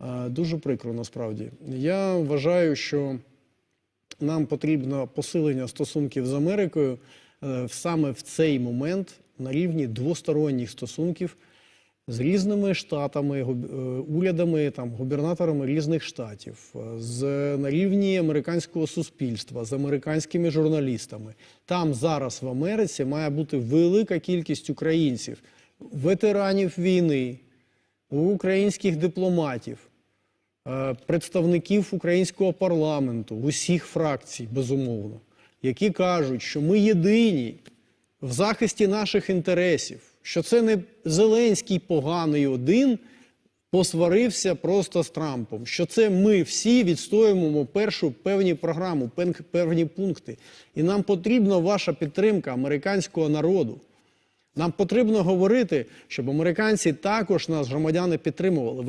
Е, Дуже прикро насправді. Я вважаю, що нам потрібно посилення стосунків з Америкою е, саме в цей момент на рівні двосторонніх стосунків з різними штатами, е, урядами, там, губернаторами різних штатів, з, на рівні американського суспільства, з американськими журналістами. Там зараз в Америці має бути велика кількість українців, ветеранів війни, українських дипломатів, представників українського парламенту, усіх фракцій, безумовно, які кажуть, що ми єдині в захисті наших інтересів, що це не Зеленський поганий один посварився просто з Трампом, що це ми всі відстоюємо першу певні програму, певні пункти. І нам потрібна ваша підтримка американського народу. Нам потрібно говорити, щоб американці також нас, громадяни, підтримували.